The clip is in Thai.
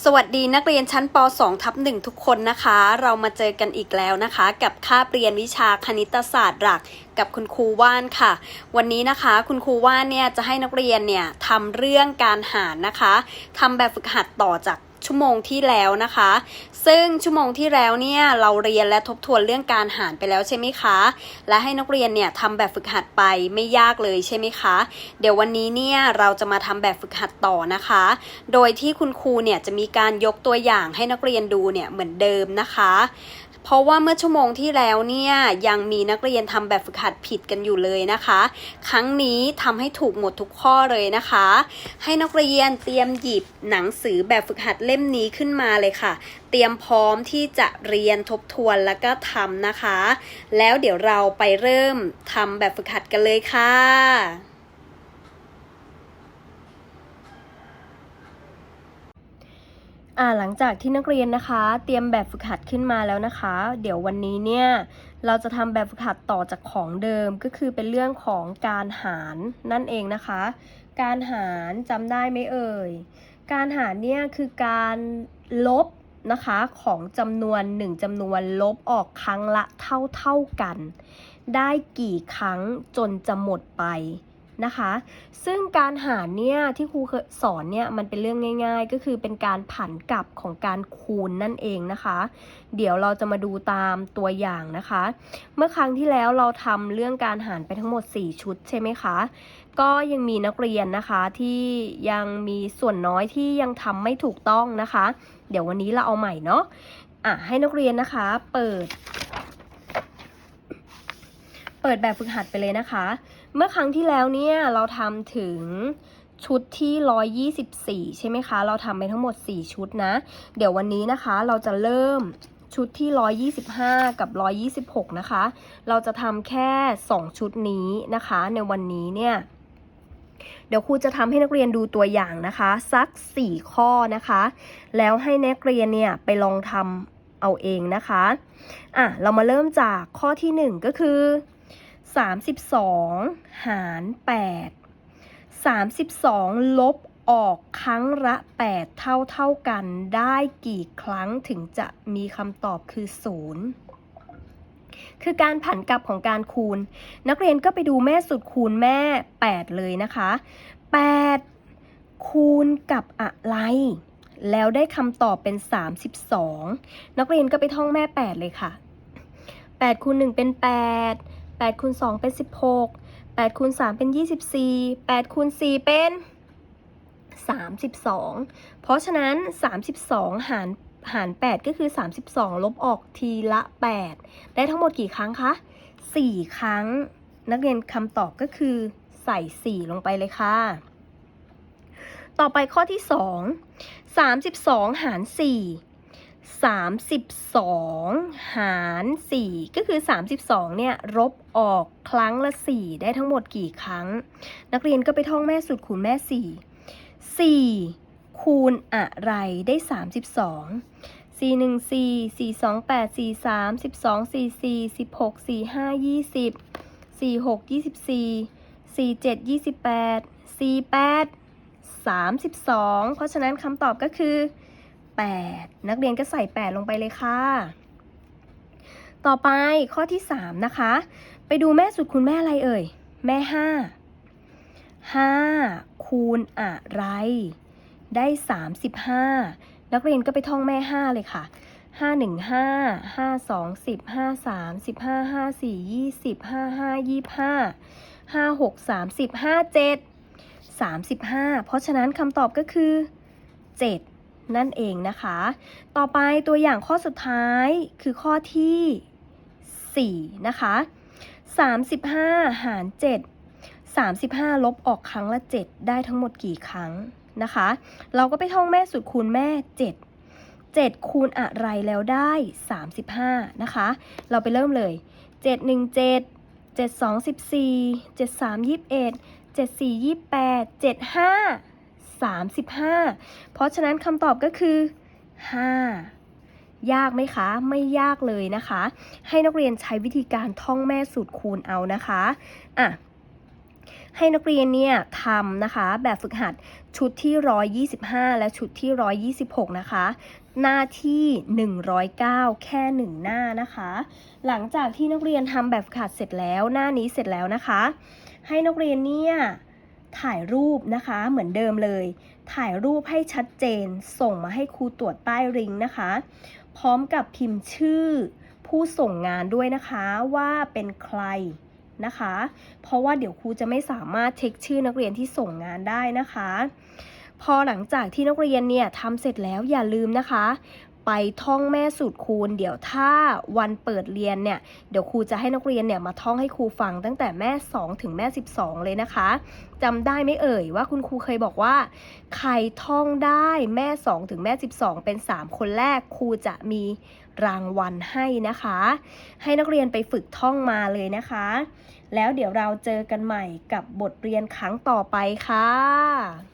สวัสดีนักเรียนชั้นป .2 ทับ1ทุกคนนะคะ เรามาเจอกันอีกแล้วนะคะ กับคาบเรียนวิชาคณิตศาสตร์หลักกับคุณครูว่านค่ะ วันนี้นะคะคุณครูว่านเนี่ยจะให้นักเรียนเนี่ยทำเรื่องการหารนะคะทำแบบฝึกหัดต่อจาก ชั่วโมงที่แล้วนะคะ ซึ่งชั่วโมงที่แล้วเนี่ยเราเรียนและทบทวนเรื่องการหารไปแล้วใช่ไหมคะ และให้นักเรียนเนี่ยทำแบบฝึกหัดไปไม่ยากเลยใช่ไหมคะ เดี๋ยววันนี้เนี่ยเราจะมาทำแบบฝึกหัดต่อนะคะ โดยที่คุณครูเนี่ยจะมีการยกตัวอย่างให้นักเรียนดูเนี่ยเหมือนเดิมนะคะ เพราะว่าเมื่อชั่วโมงที่แล้วเนี่ยยังมีนักเรียนทำแบบฝึกหัดผิดกันอยู่เลยนะคะ ครั้งนี้ทำให้ถูกหมดทุกข้อเลยนะคะ ให้นักเรียนเตรียมหยิบหนังสือแบบฝึกหัดเล่มนี้ขึ้นมาเลยค่ะ เตรียมพร้อมที่จะเรียนทบทวนแล้วก็ทำนะคะ แล้วเดี๋ยวเราไปเริ่มทำแบบฝึกหัดกันเลยค่ะ อ่าหลังจากที่นักเรียนนะคะ เตรียมแบบฝึกหัดขึ้นมาแล้วนะคะ เดี๋ยววันนี้เนี่ยเราจะทำแบบฝึกหัดต่อจากของเดิมก็คือเป็นเรื่องของการหารนั่นเองนะคะ การหารจำได้ไหมเอ่ยการหารเนี่ยคือการลบนะคะของจำนวนหนึ่งจำนวนลบออกครั้งละเท่าเท่ากัน ได้กี่ครั้งจนจะหมดไป นะคะ ซึ่งการหารเนี่ยที่ครูสอนเนี่ยมันเป็นเรื่องง่าย ๆ ก็คือเป็นการผันกลับของการคูณนั่นเองนะคะ เดี๋ยวเราจะมาดูตามตัวอย่างนะคะ เมื่อครั้งที่แล้วเราทำเรื่องการหารไปทั้งหมด 4 ชุดใช่ไหมคะ ก็ยังมีนักเรียนนะคะที่ยังมีส่วนน้อยที่ยังทำไม่ถูกต้องนะคะ เดี๋ยววันนี้เราเอาใหม่เนาะอะให้นักเรียนนะคะเปิด เปิดแบบฝึกหัดไปเลยนะคะ เมื่อครั้งที่แล้วเนี่ยเราทำถึงชุดที่ 124 ใช่ไหมคะ เราทำไปทั้งหมด 4 ชุดนะ เดี๋ยววันนี้นะคะเราจะเริ่มชุดที่ 125 กับ 126 นะคะ เราจะทำแค่ 2 ชุดนี้นะคะ ในวันนี้เนี่ย เดี๋ยวครูจะทำให้นักเรียนดูตัวอย่างนะคะ สัก 4 ข้อนะคะ แล้วให้นักเรียนเนี่ยไปลองทำเอาเองนะคะ อะ เรามาเริ่มจากข้อที่ 1 ก็คือ 32 หาร 8 32 ลบออกครั้งละ 8 เท่าเท่ากันได้กี่ครั้งถึงจะมีคำตอบคือ 0 คือการผันกลับของการคูณ นักเรียนก็ไปดูแม่สุดคูณแม่ 8 เลยนะคะ 8 คูณกับอะไร แล้วได้คำตอบเป็น 32 นักเรียนก็ไปท่องแม่ 8 เลยค่ะ 8คูณ1เป็น 8 8คูณ2เป็น 16 8คูณ3เป็น 24 8คูณ4เป็น 32 เพราะฉะนั้น 32 หารหาร 8 ก็คือ 32 ลบออกทีละ 8 ได้ทั้งหมดกี่ครั้งคะ 4 ครั้ง นักเรียนคำตอบก็คือใส่ 4 ลงไปเลยค่ะ ต่อไปข้อที่ 2 32 หาร 4 32 หาร 4 ก็คือ 32เนี่ยลบออกครั้งละ 4 ได้ทั้งหมดกี่ครั้ง นักเรียนก็ไปท่องแม่สุดคูณแม่ 4 4 คูณอะไรได้ 32 4 1 4 4 2 8 4 3 12 4 4 16 4 5 20 4 6 24 4 7 28 4 8 32 เพราะฉะนั้นคำตอบก็คือ 8 นักเรียนก็ใส่ 8 ลงไปเลยค่ะ ต่อไปข้อที่ 3 นะคะ ไปดูแม่สุดคูณแม่อะไรเอ่ย แม่ 5 5 คูณอะไร ได้ 35 นักเรียนก็ไปท่องแม่ 5 เลยค่ะ5 1 5 5 2 10 5 3 15 5 4 20 5 5 25 5 6 30 5 7 35เพราะฉะนั้นคำตอบก็คือ7 นั่นเองนะคะ ต่อไปตัวอย่างข้อสุดท้ายคือข้อที่ 4 นะคะ 35 หาร 7 35 ลบออกครั้งละ 7 ได้ทั้งหมดกี่ครั้งนะคะ เราก็ไปท่องแม่สุดคูณแม่ 7 7 คูณอะไรแล้วได้ 35 นะคะ เราไปเริ่มเลย 7 1 7 7 2 14 7 3 21 7 4 28 7 5 35 เพราะฉะนั้นคำตอบก็คือ 5 ยากไหมคะ ไม่ยากเลยนะคะ ให้นักเรียนใช้วิธีการท่องแม่สูตรคูณเอานะคะอะให้นักเรียนเนี่ยทำนะคะ แบบฝึกหัดชุดที่ 125 และชุดที่ 126 นะคะ หน้าที่ 109 แค่ 1 หน้านะคะ หลังจากที่นักเรียนทำแบบฝึกหัดเสร็จแล้วหน้านี้เสร็จแล้วนะคะ ให้นักเรียนเนี่ย ถ่ายรูปนะคะเหมือนเดิมเลย ถ่ายรูปให้ชัดเจน ส่งมาให้ครูตรวจใต้ริงนะคะ พร้อมกับพิมพ์ชื่อ ผู้ส่งงานด้วยนะคะว่าเป็นใครนะคะ เพราะว่าเดี๋ยวครูจะไม่สามารถเช็คชื่อนักเรียนที่ส่งงานได้นะคะ พอหลังจากที่นักเรียนเนี่ยทำเสร็จแล้วอย่าลืมนะคะ ไปท่องแม่สูตรคูณ เดี๋ยวถ้าวันเปิดเรียนเนี่ย เดี๋ยวครูจะให้นักเรียนเนี่ยมาท่องให้ครูฟังตั้งแต่แม่ 2 ถึงแม่ 12 เลยนะคะจำได้ไหมเอ่ยว่าคุณครูเคยบอกว่า ใครท่องได้แม่ 2 ถึงแม่ 12 เป็น 3 คนแรกครูจะมีรางวัลให้นะคะ ให้นักเรียนไปฝึกท่องมาเลยนะคะ แล้วเดี๋ยวเราเจอกันใหม่กับบทเรียนครั้งต่อไปค่ะ